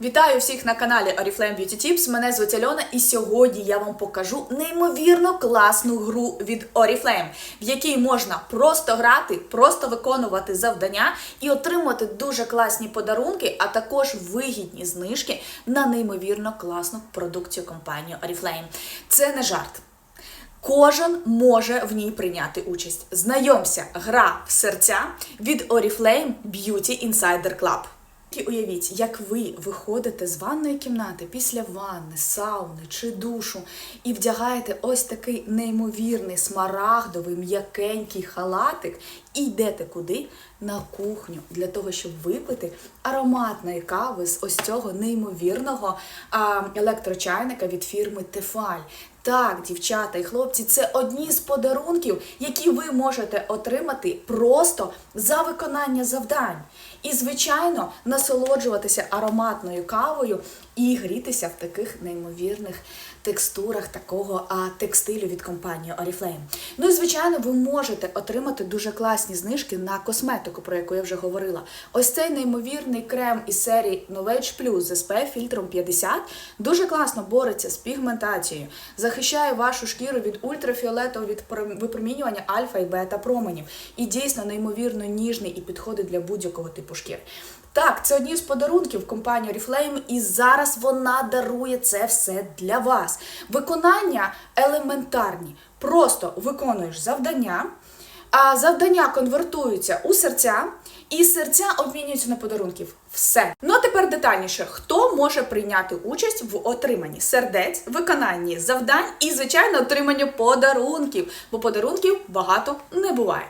Вітаю всіх на каналі Oriflame Beauty Tips. Мене звуть Альона, і сьогодні я вам покажу неймовірно класну гру від Oriflame, в якій можна просто грати, просто виконувати завдання і отримати дуже класні подарунки, а також вигідні знижки на неймовірно класну продукцію компанії Oriflame. Це не жарт. Кожен може в ній прийняти участь. Знайомся, гра в серця від Oriflame Beauty Insider Club. І уявіть, як ви виходите з ванної кімнати після ванни, сауни чи душу і вдягаєте ось такий неймовірний смарагдовий м'якенький халатик і йдете куди? На кухню для того, щоб випити ароматної кави з ось цього неймовірного електрочайника від фірми Тефаль. Так, дівчата і хлопці, це одні з подарунків, які ви можете отримати просто за виконання завдань. І, звичайно, насолоджуватися ароматною кавою і грітися в таких неймовірних текстурах такого а, текстилю від компанії Oriflame. Ну і звичайно, ви можете отримати дуже класні знижки на косметику, про яку я вже говорила. Ось цей неймовірний крем із серії Novage Plus з SPF фільтром 50 дуже класно бореться з пігментацією, захищає вашу шкіру від ультрафіолетового від пром- випромінювання альфа і бета променів. І дійсно неймовірно ніжний і підходить для будь-якого типу шкіри. Так, це одні з подарунків компанії Oriflame, і зараз вона дарує це все для вас. Виконання елементарні. Просто виконуєш завдання, а завдання конвертуються у серця, і серця обмінюються на подарунків. Все. Ну а тепер детальніше, хто може прийняти участь в отриманні сердець, виконанні завдань і, звичайно, отриманні подарунків, бо подарунків багато не буває.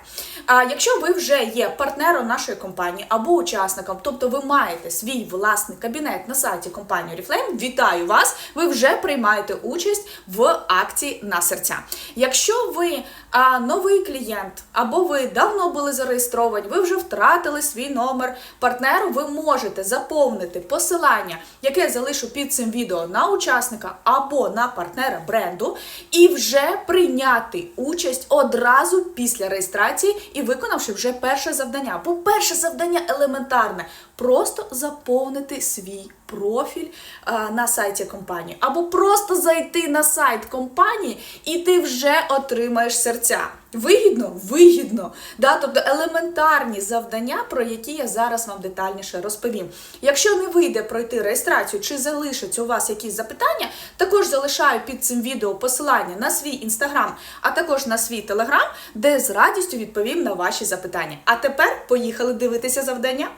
А якщо ви вже є партнером нашої компанії або учасником, тобто ви маєте свій власний кабінет на сайті компанії Oriflame, вітаю вас! Ви вже приймаєте участь в акції на серця. Якщо ви а, новий клієнт або ви давно були зареєстровані, ви вже втратили свій номер партнеру, ви можете заповнити посилання, яке я залишу під цим відео на учасника або на партнера бренду, і вже прийняти участь одразу після реєстрації і виконавши вже перше завдання. Бо перше завдання елементарне просто заповнити свій профіль а, на сайті компанії, або просто зайти на сайт компанії, і ти вже отримаєш серця. Вигідно? Вигідно. Да? Тобто елементарні завдання, про які я зараз вам детальніше розповім. Якщо не вийде пройти реєстрацію чи залишаться у вас якісь запитання, також залишаю під цим відео посилання на свій інстаграм, а також на свій телеграм, де з радістю відповім на ваші запитання. А тепер поїхали дивитися завдання.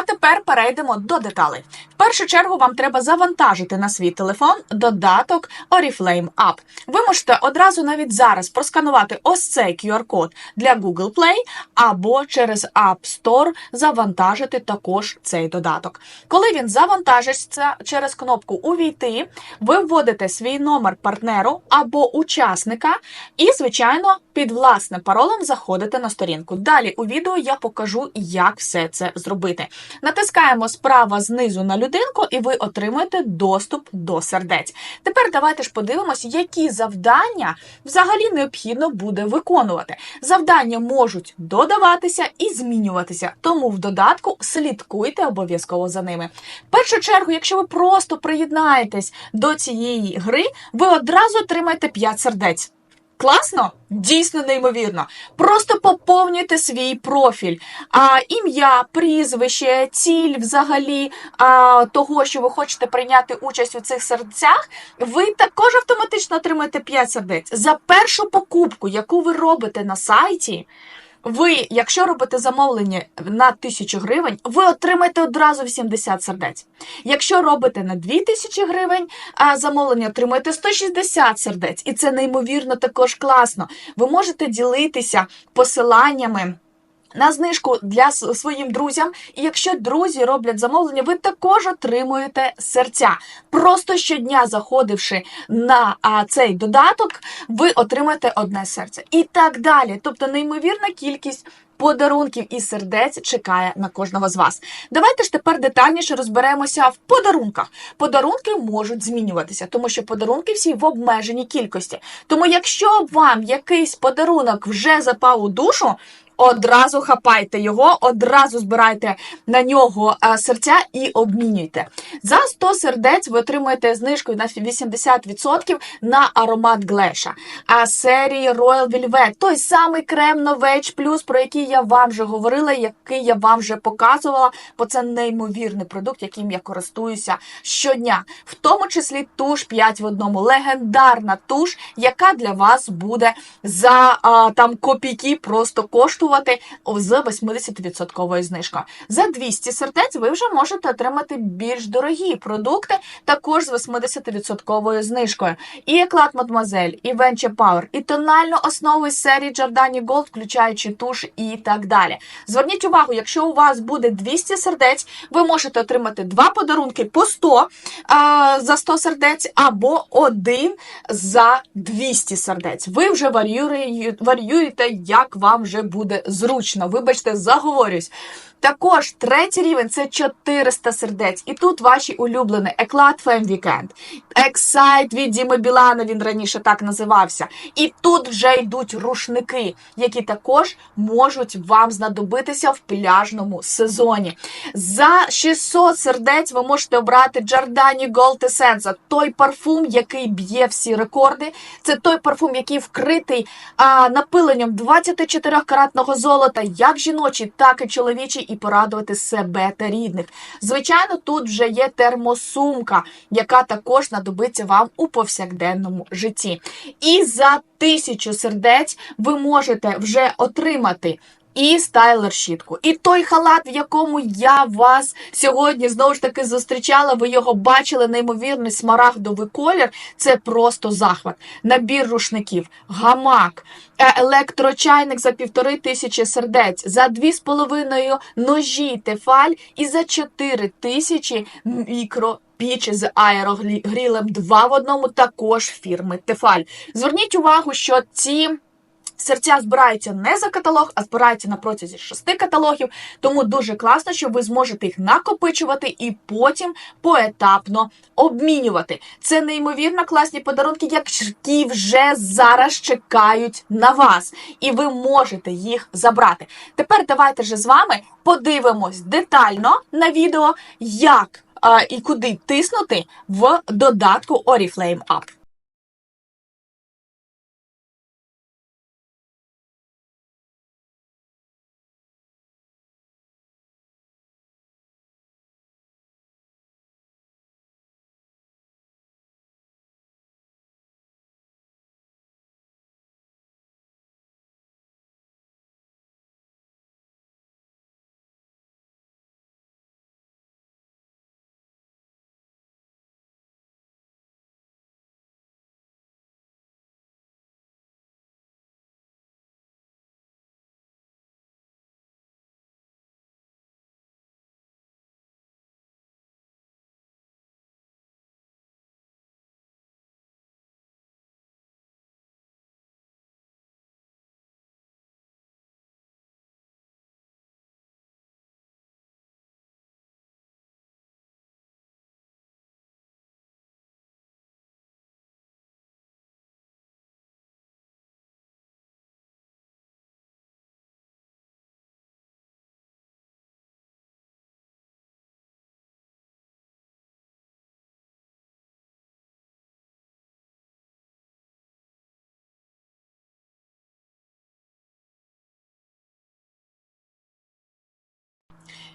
А тепер перейдемо до деталей. В першу чергу вам треба завантажити на свій телефон додаток Oriflame App. Ви можете одразу навіть зараз просканувати ось цей QR-код для Google Play або через App Store завантажити також цей додаток. Коли він завантажиться через кнопку Увійти, ви вводите свій номер партнеру або учасника, і, звичайно, під власним паролем заходите на сторінку. Далі у відео я покажу, як все це зробити. Натискаємо справа знизу на людинку, і ви отримуєте доступ до сердець. Тепер давайте ж подивимось, які завдання взагалі необхідно буде виконувати. Завдання можуть додаватися і змінюватися, тому в додатку слідкуйте обов'язково за ними. В першу чергу, якщо ви просто приєднаєтесь до цієї гри, ви одразу отримаєте 5 сердець. Класно? Дійсно неймовірно. Просто поповнюйте свій профіль. А, ім'я, прізвище, ціль взагалі а, того, що ви хочете прийняти участь у цих серцях, ви також автоматично отримаєте 5 сердець. За першу покупку, яку ви робите на сайті, ви, якщо робите замовлення на 1000 гривень, ви отримаєте одразу 80 сердець. Якщо робите на 2000 гривень, а замовлення отримуєте 160 сердець. І це неймовірно також класно. Ви можете ділитися посиланнями. На знижку для своїм друзям, і якщо друзі роблять замовлення, ви також отримуєте серця. Просто щодня заходивши на а, цей додаток, ви отримаєте одне серце. І так далі. Тобто неймовірна кількість подарунків і сердець чекає на кожного з вас. Давайте ж тепер детальніше розберемося в подарунках. Подарунки можуть змінюватися, тому що подарунки всі в обмеженій кількості. Тому, якщо вам якийсь подарунок вже запав у душу, одразу хапайте його, одразу збирайте на нього е, серця і обмінюйте. За 100 сердець ви отримуєте знижку на 80% на аромат Глеша. А серії Royal Velvet, той самий крем Novage Plus, про який я вам вже говорила, який я вам вже показувала, бо це неймовірний продукт, яким я користуюся щодня. В тому числі туш 5 в одному, легендарна туш, яка для вас буде за а, там копійки просто коштувати з 80% знижкою. За 200 сердець ви вже можете отримати більш дорогі продукти, також з 80% знижкою. І Еклад Мадмазель, і Venture Power, і тональну основу із серії Giordani Gold, включаючи туш і так далі. Зверніть увагу, якщо у вас буде 200 сердець, ви можете отримати два подарунки по 100 а, за 100 сердець, або один за 200 сердець. Ви вже варіює- варіюєте, як вам вже буде зручно. Вибачте, заговорюсь. Також третій рівень це 400 сердець. І тут ваші улюблені Еклад Femme Weekend, Excite від Діми Білана, він раніше так називався. І тут вже йдуть рушники, які також можуть вам знадобитися в пляжному сезоні. За 600 сердець ви можете обрати Giordani Gold Essence, той парфум, який б'є всі рекорди. Це той парфум, який вкритий а, напиленням 24-каратного золота, як жіночий, так і чоловічий, і порадувати себе та рідних. Звичайно, тут вже є термосумка, яка також знадобиться вам у повсякденному житті. І за тисячу сердець ви можете вже отримати. І стайлер щітку, і той халат, в якому я вас сьогодні знову ж таки зустрічала. Ви його бачили, неймовірний смарагдовий колір. Це просто захват. Набір рушників, гамак, е, електрочайник за півтори тисячі сердець, за дві з половиною ножі тефаль і за чотири тисячі мікро. Піч з аерогрілем два в одному також фірми Тефаль. Зверніть увагу, що ці серця збираються не за каталог, а збираються на протязі шести каталогів. Тому дуже класно, що ви зможете їх накопичувати і потім поетапно обмінювати. Це неймовірно класні подарунки, які вже зараз чекають на вас, і ви можете їх забрати. Тепер давайте же з вами подивимось детально на відео, як а, і куди тиснути в додатку Oriflame App.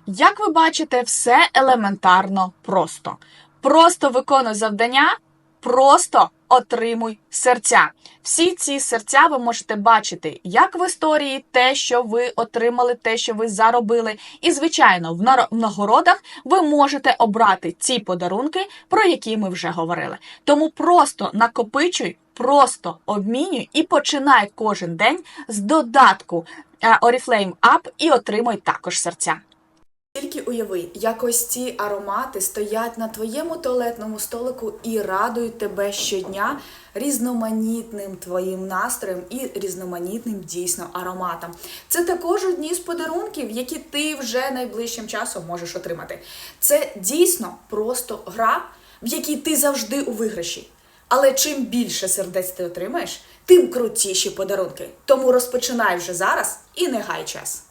Як ви бачите, все елементарно просто. Просто виконуй завдання, просто отримуй серця. Всі ці серця ви можете бачити як в історії, те, що ви отримали, те, що ви заробили. І, звичайно, в нагородах ви можете обрати ці подарунки, про які ми вже говорили. Тому просто накопичуй. Просто обмінюй і починай кожен день з додатку е, Oriflame App і отримуй також серця. Тільки уяви, як ось ці аромати стоять на твоєму туалетному столику і радують тебе щодня різноманітним твоїм настроєм і різноманітним дійсно ароматом. Це також одні з подарунків, які ти вже найближчим часом можеш отримати. Це дійсно просто гра, в якій ти завжди у виграші. Але чим більше сердець ти отримаєш, тим крутіші подарунки. Тому розпочинай вже зараз і не гай час.